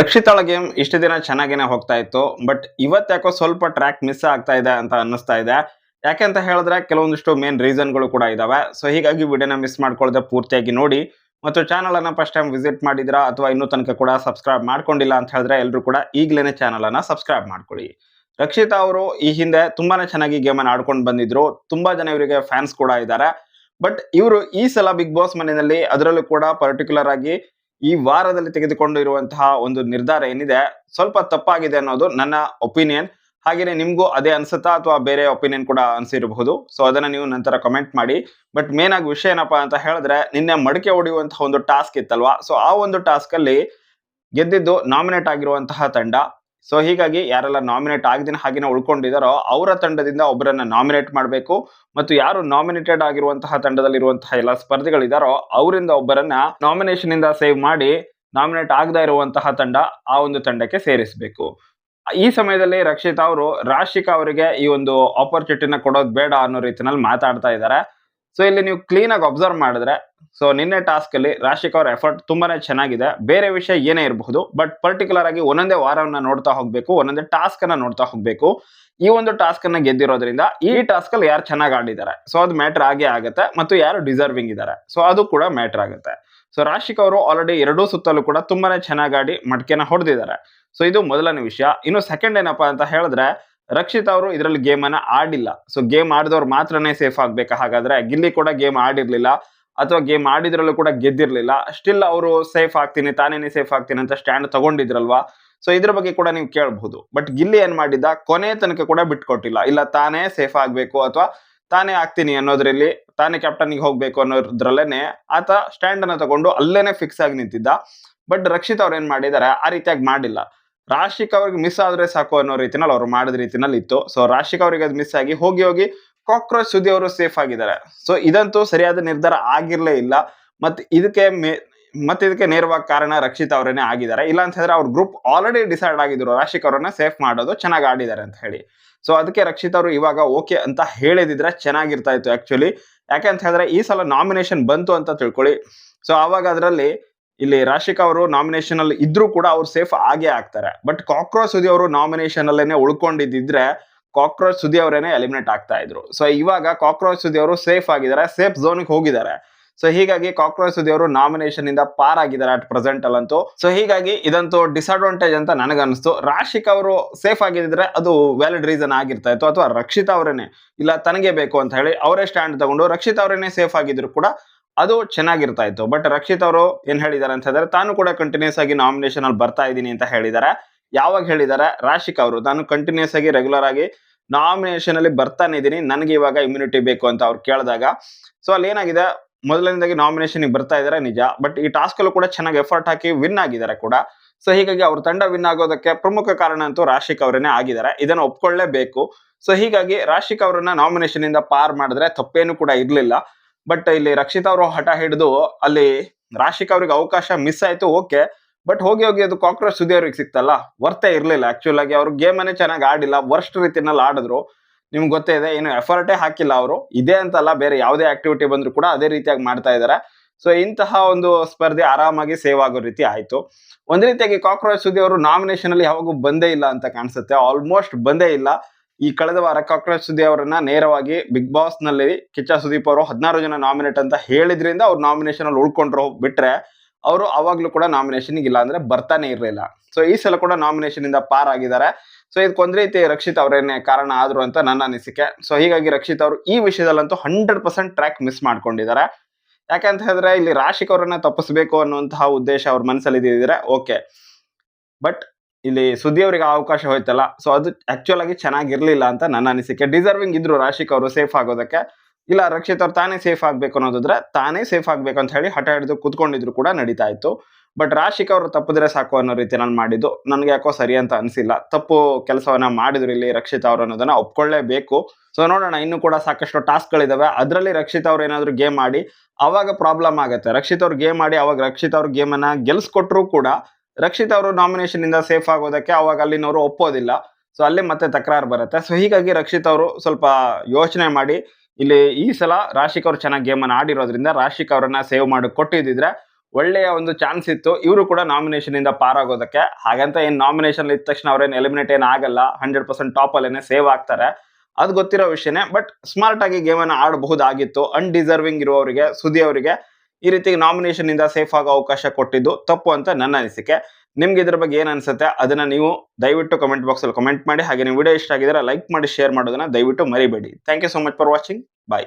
ರಕ್ಷಿತಾಳ game ಇಷ್ಟು ದಿನ ಚೆನ್ನಾಗೇನೆ ಹೋಗ್ತಾ ಇತ್ತು, ಬಟ್ ಇವತ್ತು ಯಾಕೋ ಸ್ವಲ್ಪ ಟ್ರ್ಯಾಕ್ ಮಿಸ್ ಆಗ್ತಾ ಇದೆ ಅಂತ ಅನ್ನಿಸ್ತಾ ಇದೆ. ಯಾಕೆ ಅಂತ ಹೇಳಿದ್ರೆ ಕೆಲವೊಂದಿಷ್ಟು ಮೇನ್ ರೀಸನ್ಗಳು ಕೂಡ ಇದಾವೆ. ಸೊ ಹೀಗಾಗಿ ವಿಡಿಯೋನ ಮಿಸ್ ಮಾಡ್ಕೊಳ್ಳದೆ ಪೂರ್ತಿಯಾಗಿ ನೋಡಿ. ಮತ್ತು ಚಾನಲ್ ಅನ್ನ ಫಸ್ಟ್ ಟೈಮ್ ವಿಸಿಟ್ ಮಾಡಿದಿರಾ ಅಥವಾ ಇನ್ನೂ ತನಕ ಕೂಡ ಸಬ್ಸ್ಕ್ರೈಬ್ ಮಾಡ್ಕೊಂಡಿಲ್ಲ ಅಂತ ಹೇಳಿದ್ರೆ ಎಲ್ಲರೂ ಕೂಡ ಈಗಲೇ ಚಾನಲ್ ಅನ್ನ ಸಬ್ಸ್ಕ್ರೈಬ್ ಮಾಡ್ಕೊಳ್ಳಿ. ರಕ್ಷಿತಾ ಅವರು ಈ ಹಿಂದೆ ತುಂಬಾನೇ ಚೆನ್ನಾಗಿ ಗೇಮ್ ಅನ್ನ ಆಡ್ಕೊಂಡು ಬಂದಿದ್ರು. ತುಂಬಾ ಜನ ಇವರಿಗೆ ಫ್ಯಾನ್ಸ್ ಕೂಡ ಇದ್ದಾರೆ. ಬಟ್ ಇವರು ಈ ಸಲ ಬಿಗ್ ಬಾಸ್ ಮನೆಯಲ್ಲಿ ಅದರಲ್ಲೂ ಕೂಡ ಪರ್ಟಿಕ್ಯುಲರ್ ಆಗಿ ಈ ವಾರದಲ್ಲಿ ತೆಗೆದುಕೊಂಡಿರುವಂತಹ ಒಂದು ನಿರ್ಧಾರ ಏನಿದೆ, ಸ್ವಲ್ಪ ತಪ್ಪಾಗಿದೆ ಅನ್ನೋದು ನನ್ನ ಒಪಿನಿಯನ್ ಹಾಗೆಯೇ ನಿಮಗೂ ಅದೇ ಅನ್ಸುತ್ತಾ ಅಥವಾ ಬೇರೆ ಒಪಿನಿಯನ್ ಕೂಡ ಅನ್ಸಿರಬಹುದು. ಸೊ ಅದನ್ನು ನೀವು ನಂತರ ಕಮೆಂಟ್ ಮಾಡಿ. ಬಟ್ ಮೇನ್ ಆಗಿ ವಿಷಯ ಏನಪ್ಪಾ ಅಂತ ಹೇಳಿದ್ರೆ, ನಿನ್ನೆ ಮಡಿಕೆ ಹೊಡೆಯುವಂತಹ ಒಂದು ಟಾಸ್ಕ್ ಇತ್ತಲ್ವಾ? ಸೊ ಆ ಒಂದು ಟಾಸ್ಕ್ ಅಲ್ಲಿ ಗೆದ್ದಿದ್ದು ನಾಮಿನೇಟ್ ಆಗಿರುವಂತಹ ತಂಡ. ಸೊ ಹೀಗಾಗಿ ಯಾರೆಲ್ಲ ನಾಮಿನೇಟ್ ಆಗದಿನ ಹಾಗೆ ಉಳ್ಕೊಂಡಿದಾರೋ ಅವರ ತಂಡದಿಂದ ಒಬ್ಬರನ್ನ ನಾಮಿನೇಟ್ ಮಾಡಬೇಕು. ಮತ್ತು ಯಾರು ನಾಮಿನೇಟೆಡ್ ಆಗಿರುವಂತಹ ತಂಡದಲ್ಲಿರುವಂತಹ ಎಲ್ಲ ಸ್ಪರ್ಧಿಗಳಿದಾರೋ ಅವರಿಂದ ಒಬ್ಬರನ್ನ ನಾಮಿನೇಷನ್ ಇಂದ ಸೇವ್ ಮಾಡಿ ನಾಮಿನೇಟ್ ಆಗದ ಇರುವಂತಹ ತಂಡ ಆ ಒಂದು ತಂಡಕ್ಕೆ ಸೇರಿಸಬೇಕು. ಈ ಸಮಯದಲ್ಲಿ ರಕ್ಷಿತಾ ಅವರು ರಾಶಿಕಾ ಅವರಿಗೆ ಈ ಒಂದು ಆಪರ್ಚುನಿಟಿನ ಕೊಡೋದು ಬೇಡ ಅನ್ನೋ ರೀತಿನಲ್ಲಿ ಮಾತಾಡ್ತಾ ಇದ್ದಾರೆ. ಸೊ ಇಲ್ಲಿ ನೀವು ಕ್ಲೀನ್ ಆಗಿ ಅಬ್ಸರ್ವ್ ಮಾಡಿದ್ರೆ ಸೊ ನಿನ್ನೆ ಟಾಸ್ಕ್ ಅಲ್ಲಿ ರಾಶಿಕ್ ಅವರ ಎಫರ್ಟ್ ತುಂಬಾನೇ ಚೆನ್ನಾಗಿದೆ. ಬೇರೆ ವಿಷಯ ಏನೇ ಇರಬಹುದು ಬಟ್ ಪರ್ಟಿಕ್ಯುಲರ್ ಆಗಿ ಒಂದೊಂದೇ ವಾರವನ್ನ ನೋಡ್ತಾ ಹೋಗ್ಬೇಕು, ಒಂದೊಂದೇ ಟಾಸ್ಕ್ ಅನ್ನ ನೋಡ್ತಾ ಹೋಗ್ಬೇಕು. ಈ ಒಂದು ಟಾಸ್ಕ್ ಅನ್ನ ಗೆದ್ದಿರೋದ್ರಿಂದ ಈ ಟಾಸ್ಕ್ ಅಲ್ಲಿ ಯಾರು ಚೆನ್ನಾಗಿ ಆಡಿದ್ದಾರೆ? ಸೊ ಅದು ಮ್ಯಾಟರ್ ಆಗೇ ಆಗುತ್ತೆ ಮತ್ತು ಯಾರು ಡಿಸರ್ವಿಂಗ್ ಇದ್ದಾರೆ? ಸೊ ಅದು ಕೂಡ ಮ್ಯಾಟರ್ ಆಗುತ್ತೆ. ಸೊ ರಾಶಿಕ್ ಅವರು ಆಲ್ರೆಡಿ ಎರಡೂ ಸುತ್ತಲೂ ಕೂಡ ತುಂಬಾನೇ ಚೆನ್ನಾಗಿ ಆಡಿ ಮಟ್ಕೆನ ಹೊಡೆದಿದ್ದಾರೆ. ಸೊ ಇದು ಮೊದಲನೇ ವಿಷಯ. ಇನ್ನು ಸೆಕೆಂಡ್ ಏನಪ್ಪಾ ಅಂತ ಹೇಳಿದ್ರೆ, ರಕ್ಷಿತ್ ಅವರು ಇದರಲ್ಲಿ ಗೇಮ್ ಅನ್ನ ಆಡಿಲ್ಲ. ಸೊ ಗೇಮ್ ಆಡಿದವ್ರು ಮಾತ್ರನೇ ಸೇಫ್ ಆಗ್ಬೇಕಾ? ಹಾಗಾದ್ರೆ ಗಿಲ್ಲಿ ಕೂಡ ಗೇಮ್ ಆಡಿರ್ಲಿಲ್ಲ. ಅಥವಾ ಗೇಮ್ ಆಡಿದ್ರಲ್ಲೂ ಕೂಡ ಗೆದ್ದಿರಲಿಲ್ಲ. ಸ್ಟಿಲ್ ಅವರು ಸೇಫ್ ಆಗ್ತೀನಿ, ತಾನೇನೆ ಸೇಫ್ ಆಗ್ತೀನಿ ಅಂತ ಸ್ಟ್ಯಾಂಡ್ ತಗೊಂಡಿದ್ರಲ್ವಾ? ಸೊ ಇದ್ರ ಬಗ್ಗೆ ಕೂಡ ನೀವು ಕೇಳಬಹುದು. ಬಟ್ ಗಿಲ್ಲಿ ಏನ್ ಮಾಡಿದ್ದ ಕೊನೆ ತನಕ ಕೂಡ ಬಿಟ್ಕೊಟ್ಟಿಲ್ಲ. ಇಲ್ಲ, ತಾನೇ ಸೇಫ್ ಆಗ್ಬೇಕು ಅಥವಾ ತಾನೇ ಆಗ್ತೀನಿ ಅನ್ನೋದ್ರಲ್ಲಿ, ತಾನೇ ಕ್ಯಾಪ್ಟನ್ಗೆ ಹೋಗ್ಬೇಕು ಅನ್ನೋದ್ರಲ್ಲೇನೆ ಆತ ಸ್ಟ್ಯಾಂಡ್ ಅನ್ನ ತಗೊಂಡು ಅಲ್ಲೇನೆ ಫಿಕ್ಸ್ ಆಗಿ ನಿಂತಿದ್ದ. ಬಟ್ ರಕ್ಷಿತ್ ಅವ್ರು ಏನ್ ಮಾಡಿದ್ದಾರೆ ಆ ರೀತಿಯಾಗಿ ಮಾಡಿಲ್ಲ. ರಾಶಿಕ್ ಅವ್ರಿಗೆ ಮಿಸ್ ಆದ್ರೆ ಸಾಕು ಅನ್ನೋ ರೀತಿನಲ್ಲಿ ಅವ್ರು ಮಾಡಿದ ರೀತಿನಲ್ಲಿ ಇತ್ತು. ಸೊ ರಾಶಿಕ್ ಅವರಿಗೆ ಅದು ಮಿಸ್ ಆಗಿ ಹೋಗಿ ಹೋಗಿ ಕಾಕ್ರೋಚ್ ಸುದ್ದಿ ಅವರು ಸೇಫ್ ಆಗಿದ್ದಾರೆ. ಸೊ ಇದಂತೂ ಸರಿಯಾದ ನಿರ್ಧಾರ ಆಗಿರ್ಲೇ ಇಲ್ಲ. ಮತ್ತೆ ಇದಕ್ಕೆ ಮತ್ತೆ ಇದಕ್ಕೆ ನೇರವಾಗಿ ಕಾರಣ ರಕ್ಷಿತ್ ಅವರೇನೆ ಆಗಿದ್ದಾರೆ. ಇಲ್ಲ ಅಂತ ಹೇಳಿದ್ರೆ ಅವ್ರ ಗ್ರೂಪ್ ಆಲ್ರೆಡಿ ಡಿಸೈಡ್ ಆಗಿದ್ರು. ರಾಶಿಕ್ ಅವರನ್ನ ಸೇಫ್ ಮಾಡೋದು ಚೆನ್ನಾಗಿ ಆಡಿದ್ದಾರೆ ಅಂತ ಹೇಳಿ. ಸೊ ಅದಕ್ಕೆ ರಕ್ಷಿತ್ ಅವರು ಇವಾಗ ಓಕೆ ಅಂತ ಹೇಳಿದಿದ್ರೆ ಚೆನ್ನಾಗಿರ್ತಾ ಇತ್ತು ಆಕ್ಚುಲಿ ಯಾಕೆ ಅಂತ ಹೇಳಿದ್ರೆ ಈ ಸಲ ನಾಮಿನೇಷನ್ ಬಂತು ಅಂತ ತಿಳ್ಕೊಳ್ಳಿ. ಸೊ ಅವಾಗ ಅದರಲ್ಲಿ ಇಲ್ಲಿ ರಾಶಿಕ್ ಅವರು ನಾಮಿನೇಷನ್ ಅಲ್ಲಿ ಇದ್ರೂ ಕೂಡ ಅವ್ರು ಸೇಫ್ ಆಗೇ ಆಗ್ತಾರೆ. ಬಟ್ ಕಾಕ್ರೋಚ್ ಸುದಿ ಅವರು ನಾಮಿನೇಷನ್ ಅಲ್ಲೇನೆ ಉಳ್ಕೊಂಡಿದ್ದಿದ್ರೆ ಕಾಕ್ರೋಚ್ ಸುದಿ ಅವರೇನೆ ಎಲಿಮಿನೇಟ್ ಆಗ್ತಾ ಇದ್ರು. ಸೊ ಇವಾಗ ಕಾಕ್ರೋಚ್ ಸುದಿ ಅವರು ಸೇಫ್ ಆಗಿದ್ದಾರೆ ಸೇಫ್ ಝೋನ್ಗೆ ಹೋಗಿದ್ದಾರೆ. ಸೊ ಹೀಗಾಗಿ ಕಾಕ್ರೋಚ್ ಸುದಿ ಅವರು ನಾಮಿನೇಷನ್ ಇಂದ ಪಾರ್ ಆಗಿದ್ದಾರೆ ಅಟ್ ಪ್ರೆಸೆಂಟ್ ಅಲ್ಲಂತೂ. ಸೊ ಹೀಗಾಗಿ ಇದಂತೂ ಡಿಸ್ಅಡ್ವಾಂಟೇಜ್ ಅಂತ ನನಗನ್ನಿಸ್ತು. ರಾಶಿಕ್ ಅವರು ಸೇಫ್ ಆಗಿದ್ರೆ ಅದು ವ್ಯಾಲಿಡ್ ರೀಸನ್ ಆಗಿರ್ತಾ ಇತ್ತು ಅಥವಾ ರಕ್ಷಿತಾ ಅವರೇನೆ? ಇಲ್ಲ, ತನಗೆ ಬೇಕು ಅಂತ ಹೇಳಿ ಅವರೇ ಸ್ಟ್ಯಾಂಡ್ ತಗೊಂಡು ರಕ್ಷಿತ್ ಅವರೇನೆ ಸೇಫ್ ಆಗಿದ್ರು ಕೂಡ ಅದು ಚೆನ್ನಾಗಿರ್ತಾ ಇತ್ತು ಬಟ್ ರಕ್ಷಿತ್ ಅವರು ಏನ್ ಹೇಳಿದ್ದಾರೆ ಅಂತ ಹೇಳಿದ್ರೆ, ತಾನು ಕೂಡ ಕಂಟಿನ್ಯೂಸ್ ಆಗಿ ನಾಮಿನೇಷನ್ ಅಲ್ಲಿ ಬರ್ತಾ ಇದ್ದೀನಿ ಅಂತ ಹೇಳಿದ್ದಾರೆ. ಯಾವಾಗ ಹೇಳಿದ್ದಾರೆ ರಾಶಿಕ್ ಅವರು. ನಾನು ಕಂಟಿನ್ಯೂಸ್ ಆಗಿ ರೆಗ್ಯುಲರ್ ಆಗಿ ನಾಮಿನೇಷನ್ ಅಲ್ಲಿ ಬರ್ತಾನೆ ಇದ್ದೀನಿ. ನನಗೆ ಇವಾಗ ಇಮ್ಯುನಿಟಿ ಬೇಕು ಅಂತ ಅವ್ರು ಕೇಳಿದಾಗ. ಸೊ ಅಲ್ಲಿ ಏನಾಗಿದೆ? ಮೊದಲನೇದಾಗಿ ನಾಮಿನೇಷನ್ ಬರ್ತಾ ಇದ್ದಾರೆ ನಿಜ. ಬಟ್ ಈ ಟಾಸ್ಕ್ ಅಲ್ಲೂ ಕೂಡ ಚೆನ್ನಾಗಿ ಎಫರ್ಟ್ ಹಾಕಿ ವಿನ್ ಆಗಿದ್ದಾರೆ ಕೂಡ. ಸೊ ಹೀಗಾಗಿ ಅವ್ರ ತಂಡ ವಿನ್ ಆಗೋದಕ್ಕೆ ಪ್ರಮುಖ ಕಾರಣ ಅಂತೂ ರಾಶಿಕ್ ಅವರೇನೇ ಆಗಿದ್ದಾರೆ. ಇದನ್ನ ಒಪ್ಕೊಳ್ಳೇಬೇಕು. ಸೊ ಹೀಗಾಗಿ ರಾಶಿಕ್ ಅವರನ್ನ ನಾಮಿನೇಷನ್ ಇಂದ ಪಾರ್ ಮಾಡಿದ್ರೆ ತಪ್ಪೇನು ಕೂಡ ಇರಲಿಲ್ಲ. ಬಟ್ ಇಲ್ಲಿ ರಕ್ಷಿತ್ ಅವರು ಹಠ ಹಿಡಿದು ಅಲ್ಲಿ ರಾಶಿಕ್ ಅವ್ರಿಗೆ ಅವಕಾಶ ಮಿಸ್ ಆಯ್ತು ಓಕೆ ಬಟ್ ಹೋಗಿ ಹೋಗಿ ಅದು ಕಾಕ್ರೋಚ್ ಸುದ್ದಿ ಅವ್ರಿಗೆ ಸಿಕ್ತಲ್ಲ? ವರ್ತೆ ಇರಲಿಲ್ಲ. ಆಕ್ಚುಲ್ ಆಗಿ ಅವ್ರು ಗೇಮ್ ಅನ್ನೇ ಚೆನ್ನಾಗಿ ಆಡಿಲ್ಲ. ವರ್ಸ್ಟ್ ರೀತಿನಲ್ಲಿ ಆಡಿದ್ರು. ನಿಮ್ಗೆ ಗೊತ್ತೇ ಇದೆ, ಏನು ಎಫರ್ಟೇ ಹಾಕಿಲ್ಲ ಅವರು. ಇದೇ ಅಂತಲ್ಲ, ಬೇರೆ ಯಾವುದೇ ಆಕ್ಟಿವಿಟಿ ಬಂದರೂ ಕೂಡ ಅದೇ ರೀತಿಯಾಗಿ ಮಾಡ್ತಾ ಇದ್ದಾರೆ ಸೊ ಇಂತಹ ಒಂದು ಸ್ಪರ್ಧೆ ಆರಾಮಾಗಿ ಸೇವ್ ಆಗೋ ರೀತಿ ಆಯಿತು. ಒಂದು ರೀತಿಯಾಗಿ ಕಾಕ್ರೋಚ್ ಸುದ್ದಿ ಅವರು ನಾಮಿನೇಷನಲ್ಲಿ ಯಾವಾಗೂ ಬಂದೇ ಇಲ್ಲ ಅಂತ ಕಾಣಿಸುತ್ತೆ. ಆಲ್ಮೋಸ್ಟ್ ಬಂದೇ ಇಲ್ಲ. ಈ ಕಳೆದ ವಾರ ಕಾಕ್ರೋಚ್ ಸುದ್ದಿ ಅವರನ್ನ ನೇರವಾಗಿ ಬಿಗ್ ಬಾಸ್ನಲ್ಲಿ ಕಿಚ್ಚ ಸುದೀಪ್ ಅವರು ಹದಿನಾರು ಜನ ನಾಮಿನೇಟ್ ಅಂತ ಹೇಳಿದ್ರಿಂದ ಅವ್ರು ನಾಮಿನೇಷನಲ್ಲಿ ಉಳ್ಕೊಂಡ್ರು ಬಿಟ್ರೆ ಅವರು ಅವಾಗ್ಲೂ ಕೂಡ ನಾಮಿನೇಷನ್ ಇಲ್ಲ ಅಂದ್ರೆ ಬರ್ತಾನೆ ಇರಲಿಲ್ಲ. ಸೊ ಈ ಸಲ ಕೂಡ ನಾಮಿನೇಷನ್ ಇಂದ ಪಾರ್ ಆಗಿದ್ದಾರೆ. ಸೊ ಇದಕ್ಕೊಂದ್ ರೀತಿ ರಕ್ಷಿತ್ ಅವರೇನೆ ಕಾರಣ ಆದ್ರು ಅಂತ ನನ್ನ ಅನಿಸಿಕೆ. ಸೊ ಹೀಗಾಗಿ ರಕ್ಷಿತ್ ಅವರು ಈ ವಿಷಯದಲ್ಲಂತೂ ಹಂಡ್ರೆಡ್ ಪರ್ಸೆಂಟ್ ಟ್ರ್ಯಾಕ್ ಮಿಸ್ ಮಾಡ್ಕೊಂಡಿದ್ದಾರೆ. ಯಾಕಂತ ಹೇಳಿದ್ರೆ ಇಲ್ಲಿ ರಾಶಿಕ್ ಅವರನ್ನ ತಪ್ಪಿಸ್ಬೇಕು ಅನ್ನುವಂತಹ ಉದ್ದೇಶ ಅವ್ರ ಮನಸ್ಸಲ್ಲಿ ಇದ್ದಿದ್ರೆ ಓಕೆ ಬಟ್ ಇಲ್ಲಿ ಸುದ್ದಿ ಅವರಿಗೆ ಅವಕಾಶ ಹೋಯ್ತಲ್ಲ. ಸೊ ಅದು ಆಕ್ಚುಲ್ ಆಗಿ ಚೆನ್ನಾಗಿರ್ಲಿಲ್ಲ ಅಂತ ನನ್ನ ಅನಿಸಿಕೆ. ಡಿಸರ್ವಿಂಗ್ ಇದ್ರು ರಾಶಿಕ್ ಅವರು ಸೇಫ್ ಆಗೋದಕ್ಕೆ. ಇಲ್ಲ, ರಕ್ಷಿತ್ ಅವ್ರು ತಾನೇ ಸೇಫ್ ಆಗ್ಬೇಕು ಅನ್ನೋದಿದ್ರೆ ತಾನೇ ಸೇಫ್ ಆಗ್ಬೇಕು ಅಂತ ಹೇಳಿ ಹಠ ಹಿಡಿದು ಕುತ್ಕೊಂಡಿದ್ರು ಕೂಡ ನಡೀತಾ ಇತ್ತು. ಬಟ್ ರಾಶಿಕ್ ಅವರು ತಪ್ಪಿದ್ರೆ ಸಾಕು ಅನ್ನೋ ರೀತಿ ನಾನು ಮಾಡಿದ್ದು. ನನಗೆ ಯಾಕೋ ಸರಿ ಅಂತ ಅನಿಸಿಲ್ಲ. ತಪ್ಪು ಕೆಲಸವನ್ನ ಮಾಡಿದ್ರು ಇಲ್ಲಿ ರಕ್ಷಿತ್ ಅವರು ಅನ್ನೋದನ್ನ ಒಪ್ಕೊಳ್ಳೇಬೇಕು ಸೊ ನೋಡೋಣ, ಇನ್ನು ಕೂಡ ಸಾಕಷ್ಟು ಟಾಸ್ಕ್ಗಳಿದಾವೆ. ಅದರಲ್ಲಿ ರಕ್ಷಿತ್ ಅವ್ರು ಏನಾದ್ರು ಗೇಮ್ ಮಾಡಿ ಅವಾಗ ಪ್ರಾಬ್ಲಮ್ ಆಗುತ್ತೆ. ರಕ್ಷಿತ್ ಅವ್ರು ಗೇಮ್ ಮಾಡಿ ಅವಾಗ ರಕ್ಷಿತ್ ಅವ್ರ ಗೇಮ್ ಅನ್ನ ಗೆಲ್ಸ್ಕೊಟ್ರು ಕೂಡ ರಕ್ಷಿತ್ ಅವರು ನಾಮಿನೇಷನ್ ಇಂದ ಸೇಫ್ ಆಗೋದಕ್ಕೆ ಅವಾಗ ಅಲ್ಲಿನವರು ಒಪ್ಪೋದಿಲ್ಲ. ಸೊ ಅಲ್ಲಿ ಮತ್ತೆ ತಕರಾರು ಬರುತ್ತೆ. ಸೊ ಹೀಗಾಗಿ ರಕ್ಷಿತ್ ಅವರು ಸ್ವಲ್ಪ ಯೋಚನೆ ಮಾಡಿ ಇಲ್ಲಿ ಈ ಸಲ ರಾಶಿಕ್ ಅವರು ಚೆನ್ನಾಗಿ ಅನ್ನು ಆಡಿರೋದ್ರಿಂದ ರಾಶಿಕ್ ಅವರನ್ನ ಸೇವ್ ಮಾಡಿ ಕೊಟ್ಟಿದ್ದಿದ್ರೆ ಒಳ್ಳೆಯ ಒಂದು ಚಾನ್ಸ್ ಇತ್ತು. ಇವರು ಕೂಡ ನಾಮಿನೇಷನ್ ಇಂದ ಪಾರಾಗೋದಕ್ಕೆ ಹಾಗಂತ ಏನು ನಾಮಿನೇಷನ್ ಇದ್ದ ತಕ್ಷಣ ಅವ್ರೇನು ಎಲಿಮಿನೇಟ್ ಏನ್ ಆಗಲ್ಲ. ಹಂಡ್ರೆಡ್ ಪರ್ಸೆಂಟ್ ಟಾಪ್ ಅಲ್ಲೇನೆ ಸೇವ್ ಆಗ್ತಾರೆ. ಅದು ಗೊತ್ತಿರೋ ವಿಷಯನೇ ಬಟ್ ಸ್ಮಾರ್ಟ್ ಆಗಿ ಗೇಮ್ ಅನ್ನು ಆಡಬಹುದಾಗಿತ್ತು. ಅನ್ಡಿಸರ್ವಿಂಗ್ ಇರುವವರಿಗೆ ಸುದಿ ಅವರಿಗೆ ಈ ರೀತಿ ನಾಮಿನೇಷನ್ ಇಂದ ಸೇಫ್ ಆಗೋ ಅವಕಾಶ ಕೊಟ್ಟಿದ್ದು ತಪ್ಪು ಅಂತ ನನ್ನ ಅನಿಸಿಕೆ. ನಿಮ್ಗೆ ಇದ್ರ ಬಗ್ಗೆ ಏನ್ ಅನ್ಸುತ್ತೆ ಅದನ್ನ ನೀವು ದಯವಿಟ್ಟು ಕಮೆಂಟ್ ಬಾಕ್ಸ್ ಅಲ್ಲಿ ಕಮೆಂಟ್ ಮಾಡಿ, ಹಾಗೆ ನೀವು ವಿಡಿಯೋ ಇಷ್ಟ ಆಗಿದ್ರೆ ಲೈಕ್ ಮಾಡಿ ಶೇರ್ ಮಾಡೋದನ್ನ ದಯವಿಟ್ಟು ಮರಿಬೇಡಿ. Thank you so much for watching bye